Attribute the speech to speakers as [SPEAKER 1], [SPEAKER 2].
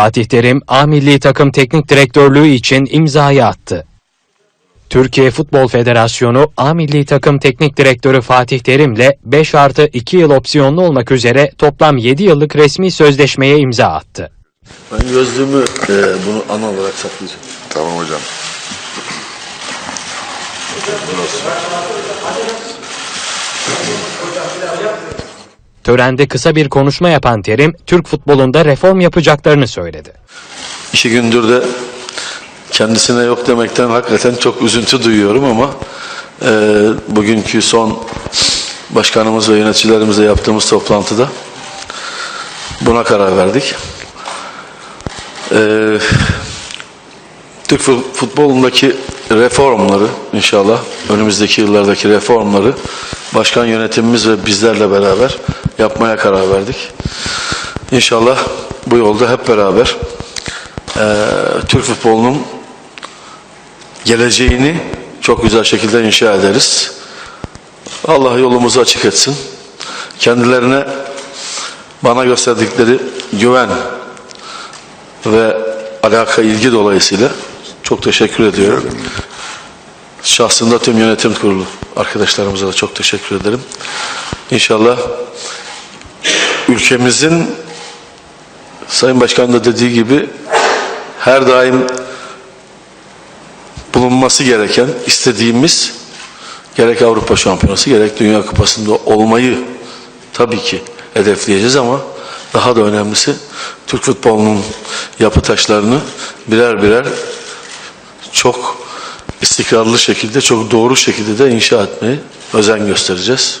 [SPEAKER 1] Fatih Terim, A milli takım teknik direktörlüğü için imzayı attı. Türkiye Futbol Federasyonu A milli takım teknik direktörü Fatih Terim'le 5 artı 2 yıl opsiyonlu olmak üzere toplam 7 yıllık resmi sözleşmeye imza attı.
[SPEAKER 2] Ben gözlüğümü e, bunu ana olarak saklayacağım.
[SPEAKER 3] Tamam hocam.
[SPEAKER 1] Törende kısa bir konuşma yapan Terim, Türk futbolunda reform yapacaklarını söyledi.
[SPEAKER 2] İki gündür de kendisine yok demekten hakikaten çok üzüntü duyuyorum ama e, bugünkü son başkanımız ve yöneticilerimizle yaptığımız toplantıda buna karar verdik. E, Türk fu- futbolundaki reformları inşallah önümüzdeki yıllardaki reformları başkan yönetimimiz ve bizlerle beraber yapmaya karar verdik. İnşallah bu yolda hep beraber eee, Türk futbolunun geleceğini çok güzel şekilde inşa ederiz. Allah yolumuzu açık etsin. Kendilerine bana gösterdikleri güven ve alaka ilgi dolayısıyla çok teşekkür ediyorum. Şahsında tüm yönetim kurulu arkadaşlarımıza da çok teşekkür ederim. İnşallah ülkemizin Sayın Başkan da dediği gibi her daim bulunması gereken, istediğimiz gerek Avrupa Şampiyonası gerek Dünya Kupası'nda olmayı tabii ki hedefleyeceğiz ama daha da önemlisi Türk futbolunun yapı taşlarını birer birer çok istikrarlı şekilde, çok doğru şekilde de inşa etmeye özen göstereceğiz.